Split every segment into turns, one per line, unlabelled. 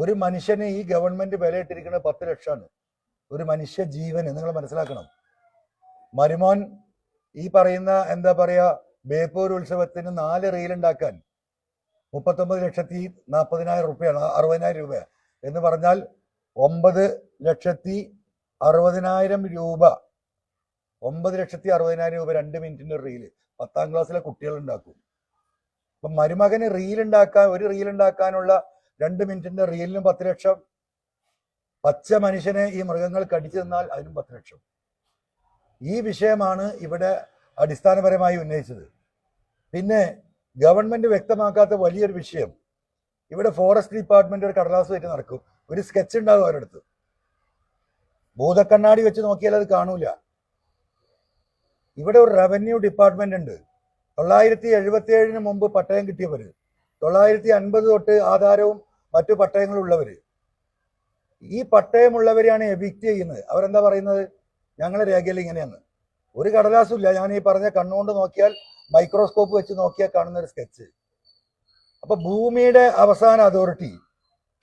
ഒരു മനുഷ്യന് ഈ ഗവൺമെന്റ് വിലയിട്ടിരിക്കുന്നത് പത്ത് ലക്ഷമാണ്. ഒരു മനുഷ്യ ജീവന് നിങ്ങൾ മനസ്സിലാക്കണം. മരുമോൻ ഈ പറയുന്ന എന്താ പറയാ ബേപ്പൂർ ഉത്സവത്തിന് നാല് റീൽ ഉണ്ടാക്കാൻ മുപ്പത്തൊമ്പത് ലക്ഷത്തി നാൽപ്പതിനായിരം റുപ്യാണ് അറുപതിനായിരം രൂപ എന്ന് പറഞ്ഞാൽ ഒമ്പത് ലക്ഷത്തി അറുപതിനായിരം രൂപ. ഒമ്പത് ലക്ഷത്തി അറുപതിനായിരം രൂപ രണ്ട് മിനിറ്റിന്റെ റീൽ പത്താം ക്ലാസ്സിലെ കുട്ടികൾ ഉണ്ടാക്കും. അപ്പൊ മരുമകന് റീൽ ഉണ്ടാക്കാൻ ഒരു റീൽ ഉണ്ടാക്കാനുള്ള രണ്ട് മിനിറ്റിന്റെ റീലിനും പത്ത് ലക്ഷം. പച്ച മനുഷ്യനെ ഈ മൃഗങ്ങൾ കടിച്ചു തന്നാൽ അതിനും പത്ത് ലക്ഷം. ഈ വിഷയമാണ് ഇവിടെ അടിസ്ഥാനപരമായി ഉന്നയിച്ചത്. പിന്നെ ഗവൺമെന്റ് വ്യക്തമാക്കാത്ത വലിയൊരു വിഷയം. ഇവിടെ ഫോറസ്റ്റ് ഡിപ്പാർട്ട്മെന്റ് ഒരു കടലാസ് വെച്ച് നടക്കും. ഒരു സ്കെച്ച് ഉണ്ടാകും അവരടുത്ത്. ഭൂതക്കണ്ണാടി വെച്ച് നോക്കിയാൽ അത് കാണൂല. ഇവിടെ ഒരു റവന്യൂ ഡിപ്പാർട്ട്മെന്റ് ഉണ്ട്. തൊള്ളായിരത്തി എഴുപത്തി ഏഴിന് മുമ്പ് പട്ടയം കിട്ടിയവര്. തൊള്ളായിരത്തി അൻപത് തൊട്ട് ആധാരവും മറ്റു പട്ടയങ്ങളുള്ളവർ ഈ പട്ടയമുള്ളവരെയാണ് എവിക്റ്റ് ചെയ്യുന്നത്. അവരെന്താ പറയുന്നത്? ഞങ്ങളുടെ രേഖയിൽ ഇങ്ങനെയാണ്. ഒരു കടലാസുമില്ല ഞാൻ ഈ പറഞ്ഞ കണ്ണുകൊണ്ട് നോക്കിയാൽ മൈക്രോസ്കോപ്പ് വെച്ച് നോക്കിയാൽ കാണുന്ന ഒരു സ്കെച്ച്. അപ്പൊ ഭൂമിയുടെ അവസാന അതോറിറ്റി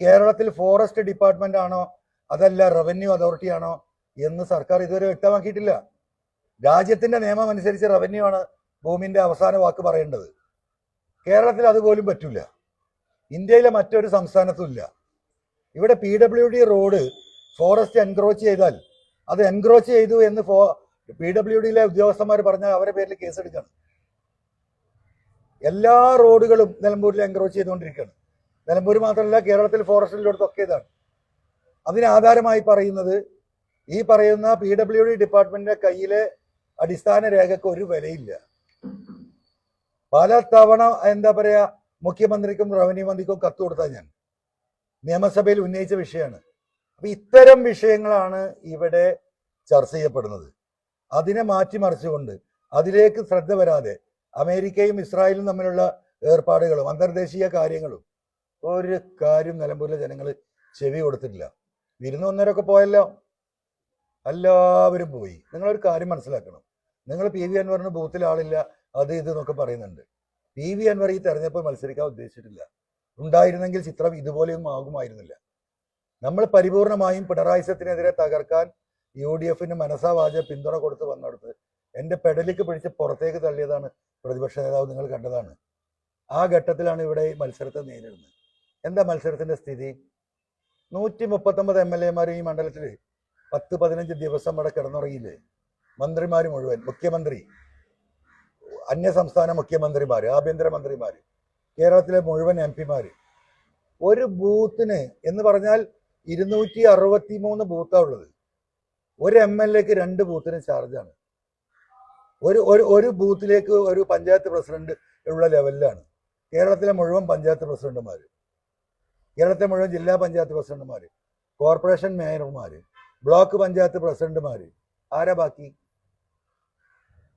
കേരളത്തിൽ ഫോറസ്റ്റ് ഡിപ്പാർട്ട്മെന്റ് ആണോ? അതല്ല റവന്യൂ അതോറിറ്റി ആണോ? എന്ന് സർക്കാർ ഇതുവരെ വ്യക്തമാക്കിയിട്ടില്ല. രാജ്യത്തിന്റെ നിയമം അനുസരിച്ച് റവന്യൂ ആണ് ഭൂമിന്റെ അവസാന വാക്ക് പറയേണ്ടത്. കേരളത്തിൽ അതുപോലും പറ്റില്ല ഇന്ത്യയിലെ മറ്റൊരു സംസ്ഥാനത്തുമില്ല. ഇവിടെ P W D road forest encroach ചെയ്താൽ അത് എൻക്രോച്ച് ചെയ്തു എന്ന് ഫോ പി ഡബ്ല്യു ഡിയിലെ ഉദ്യോഗസ്ഥന്മാർ പറഞ്ഞാൽ അവരെ പേരിൽ കേസെടുക്കണം എല്ലാ റോഡുകളും നിലമ്പൂരിൽ എൻക്രോച്ച് ചെയ്തുകൊണ്ടിരിക്കുകയാണ്. നിലമ്പൂർ മാത്രമല്ല കേരളത്തിൽ ഫോറസ്റ്റിലൊക്കെ ഇതാണ്. അതിനാധാരമായി പറയുന്നത് ഈ പറയുന്ന പി ഡബ്ല്യു ഡി ഡിപ്പാർട്ട്മെന്റിന്റെ കയ്യിലെ അടിസ്ഥാന രേഖക്ക് ഒരു വിലയില്ല. പല തവണ എന്താ പറയാ മുഖ്യമന്ത്രിക്കും റവന്യൂ മന്ത്രിക്കും കത്ത് കൊടുത്താൽ ഞാൻ. നിയമസഭയിൽ ഉന്നയിച്ച വിഷയമാണ്. അപ്പൊ ഇത്തരം വിഷയങ്ങളാണ് ഇവിടെ ചർച്ച ചെയ്യപ്പെടുന്നത്. അതിനെ മാറ്റിമറിച്ചുകൊണ്ട് അതിലേക്ക് ശ്രദ്ധ വരാതെ അമേരിക്കയും ഇസ്രായേലും തമ്മിലുള്ള ഏർപ്പാടുകളും അന്തർദേശീയ കാര്യങ്ങളും ഒരു കാര്യം നിലമ്പൂരിലെ ജനങ്ങൾ ചെവി കൊടുത്തിട്ടില്ല. വിരുന്ന് ഒന്നേരൊക്കെ പോയല്ലോ. എല്ലാവരും പോയി. നിങ്ങളൊരു കാര്യം മനസ്സിലാക്കണം. നിങ്ങൾ പി വി അൻവറിന് ബൂത്തിൽ ആളില്ല അത് ഇത് എന്നൊക്കെ പറയുന്നുണ്ട്. പി വി അൻവർ ഈ തെരഞ്ഞെടുപ്പ് മത്സരിക്കാൻ ഉദ്ദേശിച്ചിട്ടില്ല. ഉണ്ടായിരുന്നെങ്കിൽ ചിത്രം ഇതുപോലെയൊന്നും ആകുമായിരുന്നില്ല. നമ്മൾ പരിപൂർണമായും പിണറായിസത്തിനെതിരെ തകർക്കാൻ യു ഡി എഫിന് മനസ്സാവാച പിന്തുണ കൊടുത്ത് വന്നെടുത്ത് എന്റെ പെടലിക്ക് പിടിച്ച് പുറത്തേക്ക് തള്ളിയതാണ് പ്രതിപക്ഷ നേതാവ് നിങ്ങൾ കണ്ടതാണ്. ആ ഘട്ടത്തിലാണ് ഇവിടെ ഈ മത്സരത്തെ നേരിടുന്നത്. എന്താ മത്സരത്തിന്റെ സ്ഥിതി? നൂറ്റി മുപ്പത്തൊമ്പത് എം എൽ എമാർ ഈ മണ്ഡലത്തിൽ പത്ത് പതിനഞ്ച് ദിവസം അവിടെ കിടന്നുറങ്ങിയില്ലേ? മന്ത്രിമാർ മുഴുവൻ മുഖ്യമന്ത്രി. അന്യ സംസ്ഥാന മുഖ്യമന്ത്രിമാർ ആഭ്യന്തരമന്ത്രിമാർ കേരളത്തിലെ മുഴുവൻ എം പിമാർ ഒരു ബൂത്തിന് എന്ന് പറഞ്ഞാൽ ഇരുന്നൂറ്റി അറുപത്തി മൂന്ന് ബൂത്താണ് ഉള്ളത്. ഒരു എം എൽ എക്ക് രണ്ട് ബൂത്തിന് ചാർജാണ്. ഒരു ഒരു ഒരു ബൂത്തിലേക്ക് ഒരു പഞ്ചായത്ത് പ്രസിഡന്റ് ഉള്ള ലെവലിലാണ്. കേരളത്തിലെ മുഴുവൻ പഞ്ചായത്ത് പ്രസിഡന്റുമാർ കേരളത്തിലെ മുഴുവൻ ജില്ലാ പഞ്ചായത്ത് പ്രസിഡന്റുമാർ കോർപ്പറേഷൻ മേയർമാർ ബ്ലോക്ക് പഞ്ചായത്ത് പ്രസിഡന്റുമാർ ആരാ ബാക്കി?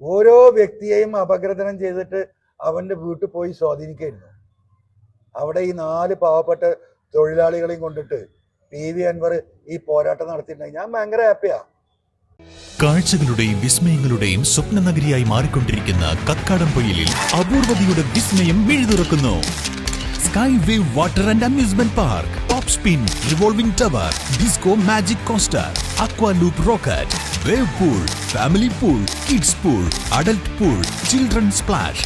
ഓരോ വ്യക്തിയെയും അപഗ്രഥനം ചെയ്തിട്ട് അവന്റെ വീട്ടിൽ പോയി സ്വാധീനിക്കായിരുന്നു. അവിടെ ഈ നാല് പാവപ്പെട്ട തൊഴിലാളികളെയും കൊണ്ടിട്ട് പി വി അൻവർ ഈ പോരാട്ടം നടത്തിയിട്ടുണ്ടെങ്കിൽ ഞാൻ ഭയങ്കര ഹാപ്പിയാ
കാഴ്ചകളുടെയും വിസ്മയങ്ങളുടെയും സ്വപ്ന നഗരിയായി മാറിക്കൊണ്ടിരിക്കുന്ന കക്കാടംപൊയിലിൽ അപൂർവതയുടെ വിസ്മയം മിഴി തുറക്കുന്നു sky wave water and amusement park top spin revolving tower disco magic coaster aqua loop rocket wave pool family pool kids pool adult pool children splash